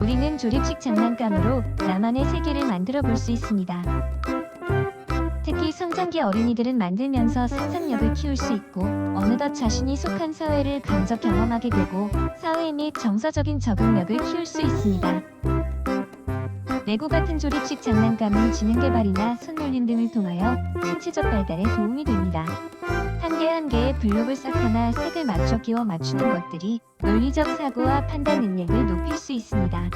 우리는 조립식 장난감으로 나만의 세계를 만들어 볼 수 있습니다. 특히 성장기 어린이들은 만들면서 상상력을 키울 수 있고 어느덧 자신이 속한 사회를 간접 경험하게 되고 사회 및 정서적인 적응력을 키울 수 있습니다. 레고 같은 조립식 장난감은 지능 개발이나 손놀림 등을 통하여 신체적 발달에 도움이 됩니다. 한 개의 블록을 쌓거나 색을 맞춰 끼워 맞추는 것들이 논리적 사고와 판단 능력을 높일 수 있습니다.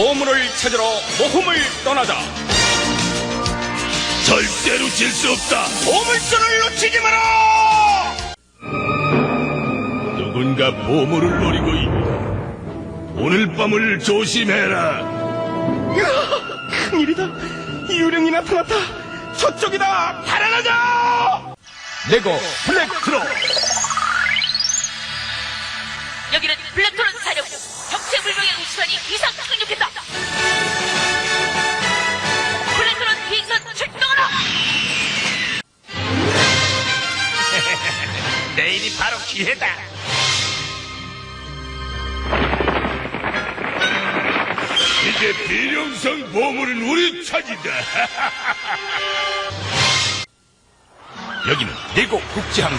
보물을 찾으러 모험을 떠나자. 절대로 질 수 없다. 보물선을 놓치지 마라! 누군가 보물을 노리고 있다. 오늘 밤을 조심해라. 큰일이다. 유령이 나타났다. 저쪽이다. 달아나자! 레고 블랙트로. 불명의 우수선이 이상 착륙했다 블랙토론 비행선 출동하라 내일이 바로 기회다. 이제 비룡성 보물은 우리 차지다. 여기는 레고 국제항공.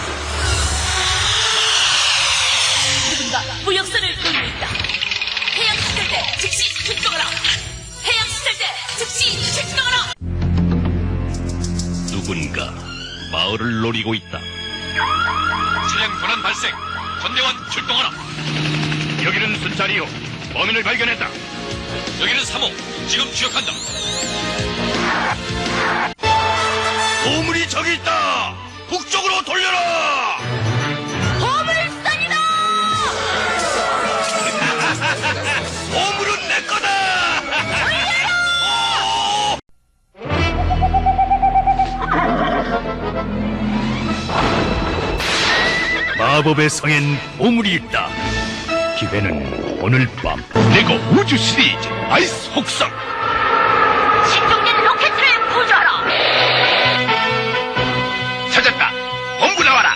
누군가 무역선을 마을을 노리고 있다. 차량 권한 발생. 전대원 출동하라. 여기는 순찰이요. 범인을 발견했다. 여기는 3호. 지금 추격한다. 보물이 저기 있다. 북쪽으로 돌려라. 마법의 성엔 보물이 있다. 기회는 오늘 밤. 레고 우주 시리즈 아이스 혹성. 진동된 로켓을 부조하라 찾았다. 본부 나와라.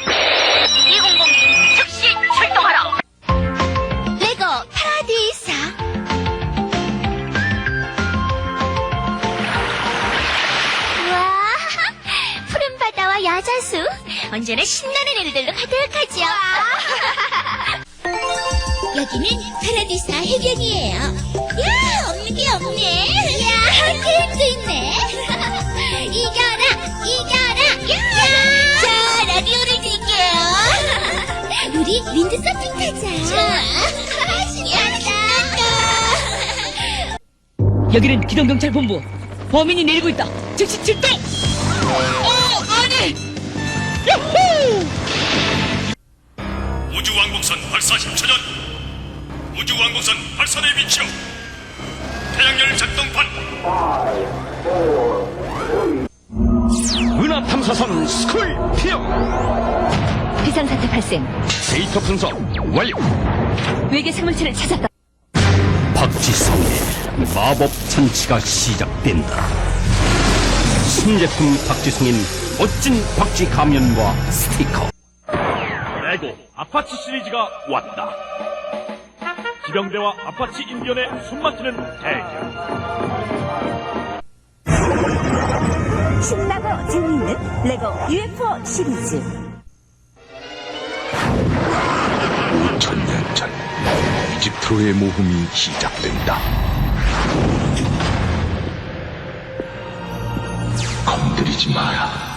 200 즉시 출동하라 레고 파라디사 와 푸른 바다와 야자수 언제나 신나는 일들로 가득하죠 여기는 파라디사 해변이에요 야 없는 게 없네 야 게임도 있네 이겨라 이겨라 야! 자 라디오를 드릴게요 우리 윈드 서핑 타자 좋아 신난다 여기는 기동경찰본부. 범인이 내리고 있다. 즉시 출동! 어, 아니! 야호! 우주왕복선 발사 10초 전. 우주왕복선 발사대 위치로. 태양열 작동판. 은하 탐사선 스콜피오. 비상사태 발생. 데이터 분석 완료. 외계 생물체를 찾았다. 박지성의 마법 잔치가 시작된다. 신제품 박지성인 멋진 박쥐 가면과 스티커. 레고 아파치 시리즈가 왔다. 기병대와 아파치 인디언의 숨막히는 대결. 신나고 재미있는 레고 UFO 시리즈. 5천년 전 이집트로의 모험이 시작된다. 건드리지 마라.